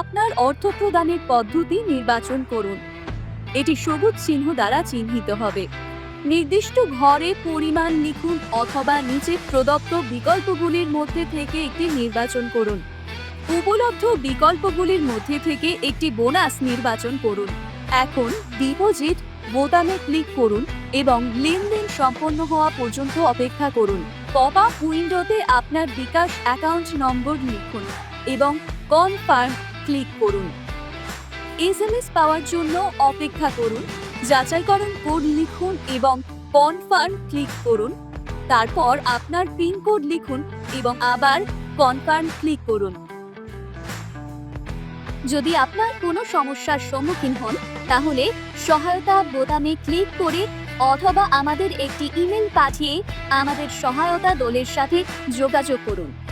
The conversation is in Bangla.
আপনার অর্থ প্রদানের পদ্ধতি নির্বাচন করুন। এটি সবুজ চিহ্ন দ্বারা চিহ্নিত হবে। নির্দিষ্ট ঘরে পরিমাণ লিখুন অথবা নিচে প্রদত্ত বিকল্পগুলির মধ্যে থেকে একটি নির্বাচন করুন। উপলব্ধ বিকল্পগুলির মধ্যে থেকে একটি বোনাস নির্বাচন করুন। এখন ডিপোজিট বোতামে ক্লিক করুন এবং লেনদেন সম্পন্ন হওয়া পর্যন্ত অপেক্ষা করুন। পপ আপ উইন্ডোতে আপনার বিকাশ অ্যাকাউন্ট নম্বর লিখুন এবং কনফার্ম ক্লিক করুন। এসএমএস পাওয়ার জন্য অপেক্ষা করুন, যাচাইকরণ কোড লিখুন এবং কনফার্ম ক্লিক করুন। তারপর আপনার পিন কোড লিখুন এবং আবার কনফার্ম ক্লিক করুন। যদি আপনার কোনো সমস্যার সম্মুখীন হন, তাহলে সহায়তা বোতামে ক্লিক করে অথবা আমাদের একটি ইমেল পাঠিয়ে আমাদের সহায়তা দলের সাথে যোগাযোগ করুন।